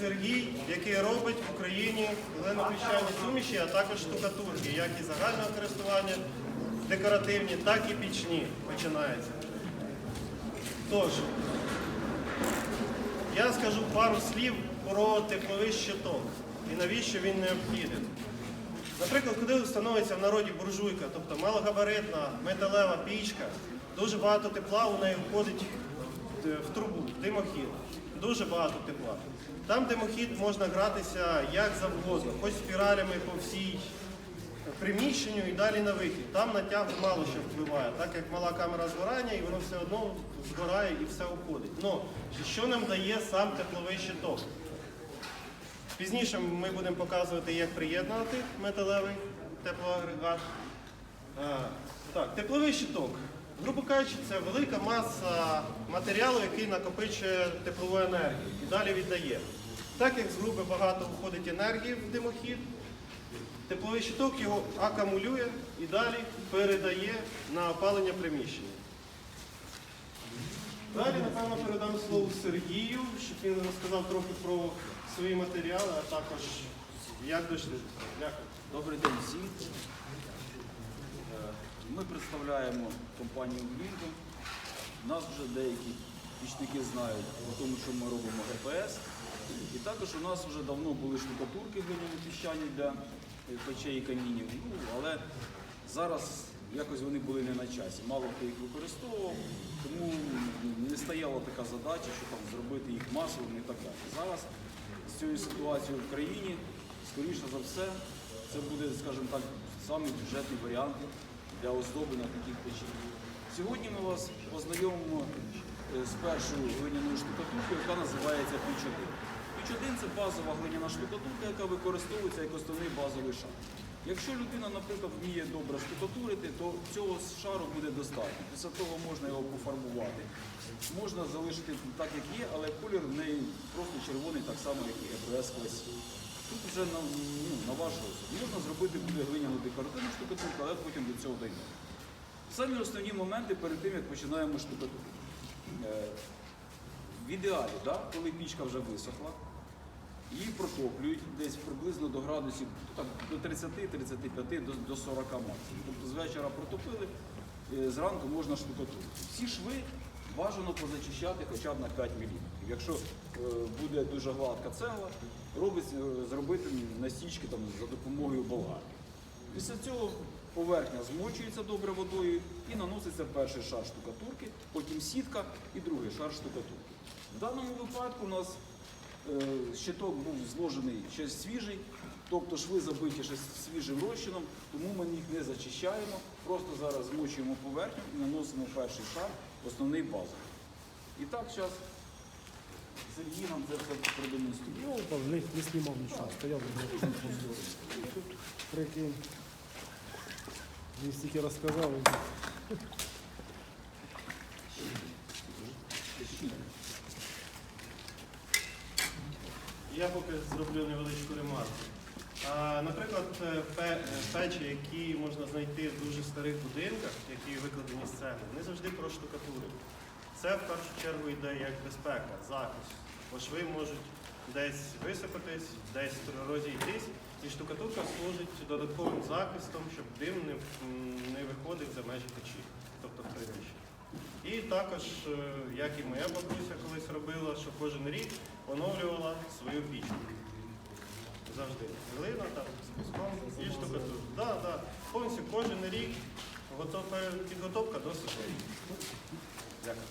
Сергій, який робить в Україні глинопіщані суміші, а також штукатурки, як і загального користування, декоративні, так і пічні починається. Тож, я скажу пару слів про тепловий щиток і навіщо він необхіден. Наприклад, коли встановиться в народі буржуйка, тобто малогабаритна металева пічка, дуже багато тепла у неї входить в- в трубу, в димохід. Дуже багато тепла. Там димохід можна гратися як завгодно, хоч спіралями по всій приміщенню і далі на вихід. Там натяг мало що впливає, так як мала камера згорання, і воно все одно згорає і все уходить. Ну, що нам дає сам тепловий щиток? Пізніше ми будемо показувати, як приєднувати металевий теплоагрегат. А, Так, тепловий щиток. Грубо кажучи, це велика маса матеріалу, який накопичує теплову енергію і далі віддає. Так як з груби багато входить енергії в димохід, тепловий щиток його акумулює і далі передає на опалення приміщення. Далі, напевно, передам слово Сергію, щоб він розказав трохи про свої матеріали, а також як дійшли. Дякую. Добрий день всім. Ми представляємо компанію Блінкон. Нас вже деякі пічники знають по тому, що ми робимо ГПС. І також у нас вже давно були штукатурки піщані для е, печей і камінів. Ну, але зараз якось вони були не на часі. Мало хто їх використовував, тому не стояла така задача, що там зробити їх масовими і так далі. Зараз з цією ситуацією в країні, скоріше за все, це буде, скажімо так, самий бюджетний варіант для оздоблення таких печей. Сьогодні ми вас познайомимо е, з першою глиняною штукатуркою, яка називається піч 1. Піч 1 це базова глиняна штукатурка, яка використовується як основний базовий шар. Якщо людина, наприклад, вміє добре штукатурити, то цього шару буде достатньо. Після того можна його пофарбувати, можна залишити так, як є, але колір в неї просто червоний, так само, як і ЕПС класі. Тут вже на, ну, на ваш розсуд. Можна зробити буде глиняну декоративну штукатурку, але потім до цього дійдемо. Самі основні моменти перед тим, як починаємо штукатурити. Е, В ідеалі, да, коли пічка вже висохла, її протоплюють десь приблизно до градусів ну, так, до 30-35 до, до 40 максимум. Тобто з вечора протопили, е, зранку можна штукатурити. Всі шви бажано позачищати хоча б на 5 мм. Якщо е, буде дуже гладка цегла, робить, е, зробити насічки там, за допомогою болгарки. Після цього поверхня змочується добре водою і наноситься перший шар штукатурки, потім сітка і другий шар штукатурки. В даному випадку у нас щиток був зложений ще свіжий, тобто шви забиті ще свіжим розчином, тому ми їх не зачищаємо, просто зараз змочуємо поверхню і наносимо перший шар, основний базовий. І так, зараз Сергій нам це все продемонструє. Ну, там не, не знімав нічого, стояв на Прикинь. Він стільки розказав. Я поки зроблю невеличку ремарку. Наприклад, е, е, печі, які можна знайти в дуже старих будинках, які викладені з цегли, не завжди про штукатури. Це в першу чергу йде як безпека, захист. Бо шви можуть десь висипатись, десь розійтись, і штукатурка служить додатковим захистом, щоб дим не, не виходив за межі печі, тобто приміщення. І також, е, як і моя бабуся щоб кожен рік оновлювала свою пічку. Завжди глина там, з піском і штукатур. Да, да. Повністю кожен рік підготовка до сухої. Дякую.